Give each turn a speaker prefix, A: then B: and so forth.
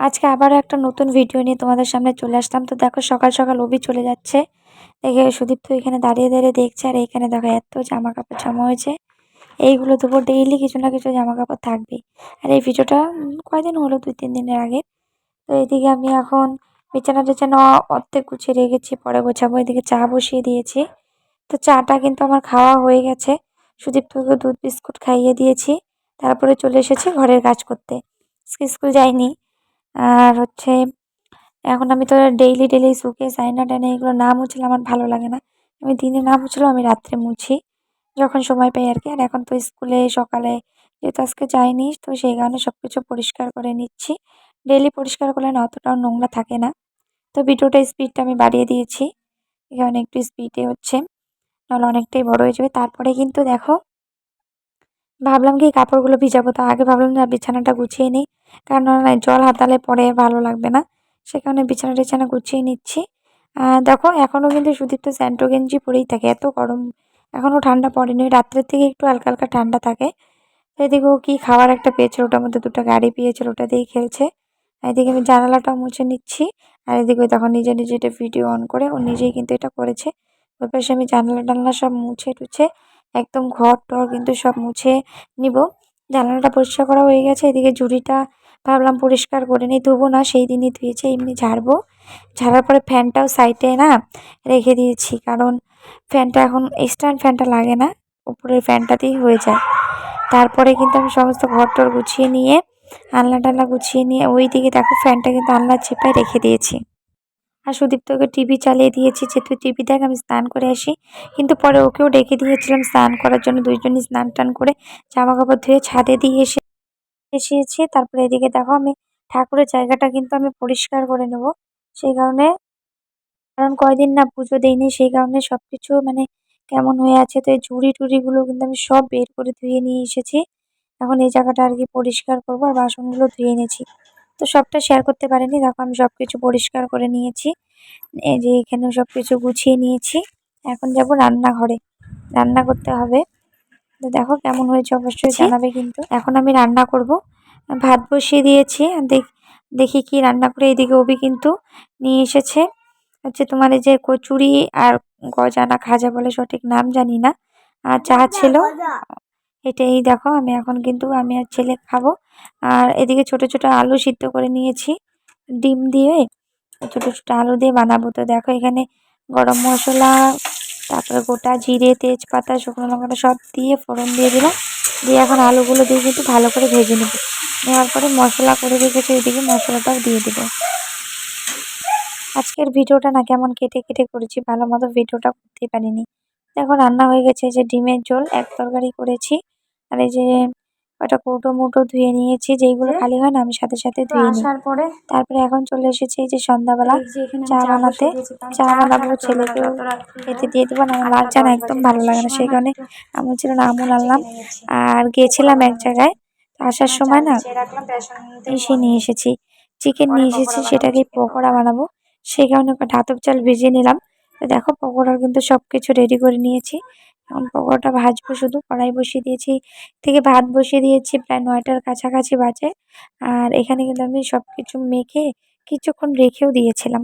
A: আজকে আবারও একটা নতুন ভিডিও নিয়ে তোমাদের সামনে চলে আসলাম। তো দেখো সকাল সকাল অভি চলে যাচ্ছে। দেখে সুদীপ তো এখানে দাঁড়িয়ে দাঁড়িয়ে দেখছে, আর এখানে দেখো এত জামা কাপড় জমা হয়েছে। এইগুলো দেবো ডেইলি কিছু না কিছু জামা কাপড় থাকবেই। আর এই ভিডিওটা কয়দিন হলো? দুই, তিন দিনের আগে। তো এদিকে আমি এখন বিছানা টিছানা অর্ধেক গুছিয়ে রেখেছি, পরে গোছাবো। এদিকে চা বসিয়ে দিয়েছি। তো চাটা কিন্তু আমার খাওয়া হয়ে গেছে। সুদীপ তোকে দুধ বিস্কুট খাইয়ে দিয়েছি। তারপরে চলে এসেছি ঘরের কাজ করতে। স্কুল যাইনি। আর হচ্ছে, এখন আমি তো ডেইলি ডেইলি শুকে সাইনা টাইনা এগুলো না মুছলে আমার ভালো লাগে না। আমি দিনে না মুছলেও আমি রাত্রে মুছি, যখন সময় পাই আর কি আর এখন তো স্কুলে সকালে যেহেতু আজকে যাইনি, তো সেই কারণে সব কিছু পরিষ্কার করে নিচ্ছি। ডেইলি পরিষ্কার করলে না অতটাও নোংরা থাকে না। তো ভিডিওটা স্পিডটা আমি বাড়িয়ে দিয়েছি। এখানে একটু স্পিডে হচ্ছে, নাহলে অনেকটাই বড় হয়ে যাবে। তারপরে কিন্তু দেখো, ভাবলাম কি কাপড়গুলো ভিজাবো। তো আগে ভাবলাম না বিছানাটা গুছিয়ে নিই। কারণ জল হাতালে পরে ভালো লাগবে না। সে কারণে বিছানা টিছানা গুছিয়ে নিচ্ছি। দেখো, এখনও কিন্তু সুদীপ্ত স্যান্টো গেঞ্জি পরেই থাকে, এত গরম। এখনও ঠান্ডা পড়েনি, রাত্রের থেকে একটু হালকা হালকা ঠান্ডা থাকে। এদিকে ও কি খাবার একটা পেয়েছিল, ওটার মধ্যে দুটো গাড়ি পেয়েছিল, ওটা দিয়েই খেলছে। এদিকে আমি জানালাটাও মুছে নিচ্ছি, আর এদিকে তখন নিজে নিজে এটা ভিডিও অন করে ও নিজেই কিন্তু এটা করেছে। ওর পাশে আমি জানলা টানলা সব মুছে টুছে, একদম ঘর টর কিন্তু সব মুছে নিব। জানলাটা পরিষ্কার করা হয়ে গেছে, এদিকে ঝুড়িটা ভাবলাম পরিষ্কার করে নিই, ধুবো না, সেই দিনই ধুয়েছে, এমনি ঝাড়বো। ঝাড়ার পরে ফ্যানটাও সাইডে না রেখে দিয়েছি, কারণ ফ্যানটা এখন স্ট্যান্ড ফ্যানটা লাগে না, উপরের ফ্যানটাতেই হয়ে যায়। তারপরে কিন্তু আমি সমস্ত ঘর টর গুছিয়ে নিয়ে, আলনা টালনা গুছিয়ে নিয়ে ওই দিকে দেখো ফ্যানটা কিন্তু আলনার চেপায় রেখে দিয়েছি। আর সুদীপ্তকে টিভি চালিয়ে দিয়েছি, যে তুই টিভি দেখ, আমি স্নান করে আসি। কিন্তু পরে ওকেও ডেকে দিয়েছিলাম স্নান করার জন্য দুইজনই স্নান টান করে জামা কাপড় ধুয়ে ছাদে দিয়ে এসে এসেছি তারপরে এদিকে দেখো আমি ঠাকুরের জায়গাটা কিন্তু আমি পরিষ্কার করে নেব। সেই কারণে কারণ কয়দিন না পুজো দিইনি, সেই কারণে সব কিছু মানে কেমন হয়ে আছে তো এই ঝুড়ি টুড়িগুলো কিন্তু আমি সব বের করে ধুয়ে নিয়ে এসেছি। এখন এই জায়গাটা আর কি পরিষ্কার করব আর বাসনগুলো ধুয়ে এনেছি। তো সবটা শেয়ার করতে পারিনি, দেখো আমি সব কিছু পরিষ্কার করে নিয়েছি। এই যে এখানে সব কিছু গুছিয়ে নিয়েছি। এখন যাব রান্নাঘরে। রান্না করতে হবে। তো দেখো কেমন হয়েছে অবশ্যই জানাবে কিন্তু। এখন আমি রান্না করব। ভাত বসিয়ে দিয়েছি। দেখি কি রান্না করে। এইদিকে ওবি কিন্তু নিয়ে এসেছে। হচ্ছে তোমার এই যে কচুরি আর গজানা খাজা বলে সঠিক নাম জানি না। আর চা ছিল এটাই দেখো আমি এখন কিন্তু আমি আর ছেলে খাব। আর এদিকে ছোট ছোট আলু সিদ্ধ করে নিয়েছি ডিম দিয়ে। ছোট ছোট আলু দিয়ে বানাবো। তো দেখো এখানে গরম মশলা তারপরে গোটা জিরে, তেজপাতা, শুকনো লঙ্কাটা সব দিয়ে ফোড়ন দিয়ে দিলাম। দিয়ে এখন আলুগুলো দিয়ে কিন্তু ভালো করে ভেজে নেব। নেওয়ার পরে মশলা করে রেখেছি, ওইদিকে মশলাটাও দিয়ে দেবো। আজকের ভিডিওটা না কেমন কেটে কেটে করেছি, ভালো মতো ভিডিওটা করতে পারিনি। এখন রান্না হয়ে গেছে যে ডিমের ঝোল, এক তরকারি করেছি। আর এই যে ওটা কৌটো মুটো ধুয়ে নিয়েছি যেইগুলো খালি হয় না আমি সাথে সাথে ধুয়ে নিই। পরে তারপরে এখন চলে এসেছি এই যে সন্ধ্যাবেলা চা বানাতে। চা বানাবো ছেলেকেও খেতে দিয়ে দেবো আমার লাল চা না একদম ভালো লাগে না সেই কারণে আমি ছিল না আমুল আনলাম আর গিয়েছিলাম এক জায়গায় আসার সময় না এসে নিয়ে এসেছি। চিকেন নিয়ে এসেছি সেটাকে পকোড়া। বানাবো। সেই কারণে ধাতব চাল ভেজে নিলাম। দেখো পকোড়ার কিন্তু সব কিছু রেডি করে নিয়েছি। পকোড়াটা ভাজবো শুধু, কড়াই বসিয়ে দিয়েছি থেকে ভাত বসিয়ে দিয়েছি, প্রায় নয়টার কাছাকাছি বাজে। আর এখানে কিন্তু আমি সব কিছু মেখে কিছুক্ষণ রেখেও দিয়েছিলাম।